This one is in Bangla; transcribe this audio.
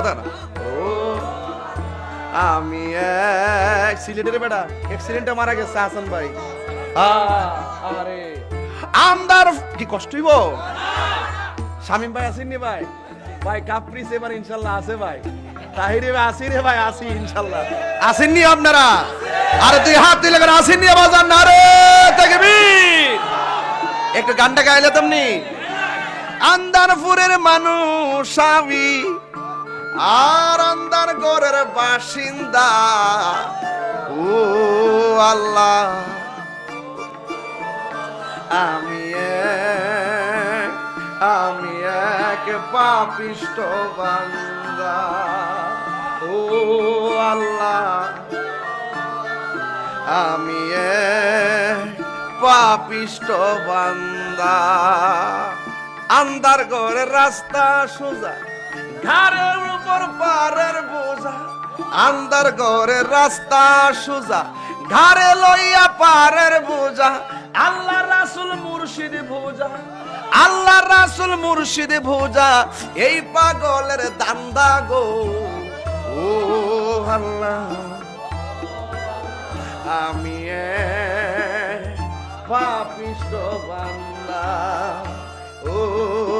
কথা না? আমি এক সিলেটের বেটা অ্যাক্সিডেন্টে মারা গেছে হাসান ভাই। আরে। আমদার কি কষ্ট হইব? শামিম ভাই আসেননি ভাই? ভাই কাপ্রিস এবার ইনশাল্লাহ আছে ভাই। তাহির ভাই আসি রে ভাই আসি ইনশাল্লাহ। আসেননি আপনারা? আরে তুই হাত দিলে করে আসেন আসেননি আবার না রে একটু গানটা গাইলে তেমনি। আন্দারপুরের মানুষ আমি আর আন্দার গড়ের বাসিন্দা। ও আল্লাহ, আমি আমি এক পাপিষ্ট বান্দা। ও আল্লাহ, আমি পাপিষ্ট বান্দা। আন্দার ঘরের রাস্তা সোজা। ঘাড়ের উপর পারের বোঝা, আন্দার ঘরের রাস্তা সোজা, ঘাড়ে লইয়া পারের বোঝা, আল্লাহ রাসুল মুর্শিদ ভোজা, আল্লাহ রাসুল মুর্শিদ ভোজা, এই পাগলের দান্দা গো। ও আল্লাহ, আমি পাপিষ্ট বান্দা। ও